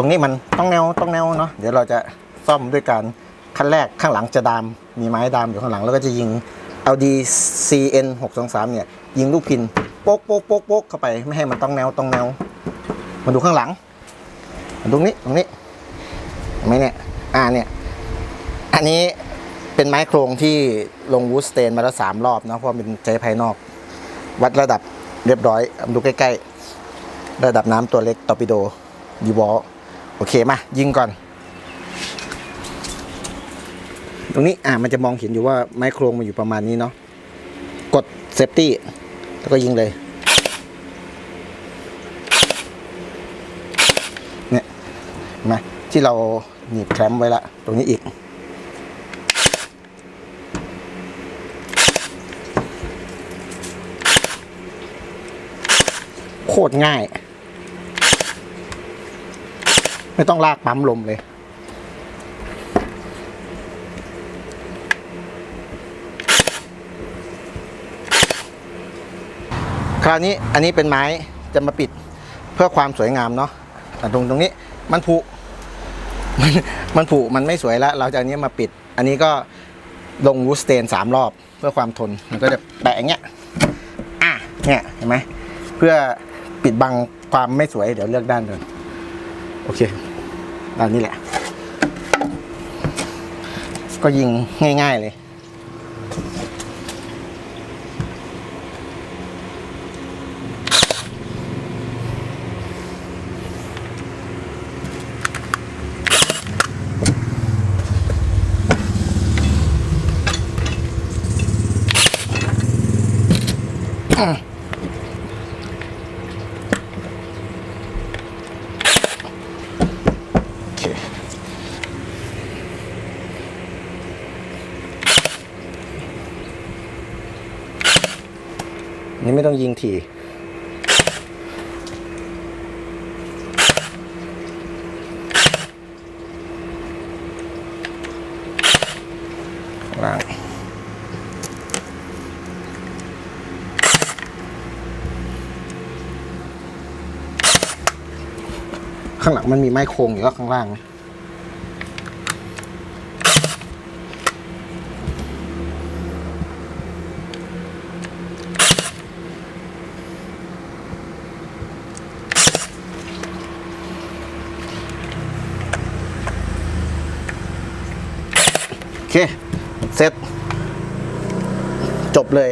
ตรงนี้มันต้องแนวต้องแนวเนาะเดี๋ยวเราจะซ่อมด้วยการขั้นแรกข้างหลังจะดาม มีไม้ดามอยู่ข้างหลังแล้วก็จะยิง LD CN 6 2 3เนี่ยยิงลูกพินโป๊กโป๊กโป๊กโป๊กเข้าไปไม่ให้มันต้องแนวต้องแนวมาดูข้างหลังมาตรงนี้ตรงนี้เห็นไหมเนี่ยอ่าเนี่ยอันนี้เป็นไม้โครงที่ลงวูดสเตนมาแล้วสามรอบเนาะเพราะมันเป็นใจภายนอก วัดระดับเรียบร้อยมาดูใกล้ๆ ระดับน้ำตัวเล็กตอร์ปิโดดีบอล โอเคมายิงก่อน ตรงนี้อ่ามันจะมองเห็นอยู่ว่าไม้โครงมันอยู่ประมาณนี้เนาะกดเซฟตี้แล้วก็ยิงเลยเนี่ยเห็นไหมที่เราหนีบแคมป์ไว้ละตรงนี้อีก โคตรง่าย ไม่ต้องลากปั๊มลมเลย คราวนี้อันนี้เป็นไม้จะมาปิดเพื่อความสวยงามเนาะอ่ตรงตรงนี้มันผุมันมันผุมันไม่สวยแล้ว เราจะอันนี้มาปิด อันนี้ก็ลงวูสเตนสามรอบ เพื่อความทนมันก็จะแปะอย่างเงี้ยอะเนี่ยเห็นไหมเพื่อปิดบังความไม่สวยเดี๋ยวเลือกด้านเดินโอเค ด้านนี้แหละ ก็ยิงง่าย ๆเลยโนี่ไม่ต้องยิงถี่ข้างล่างข้างหลังมันมีไม้โครงอยู่ก็ข้างล่างนะ เค เสร็จ จบเลย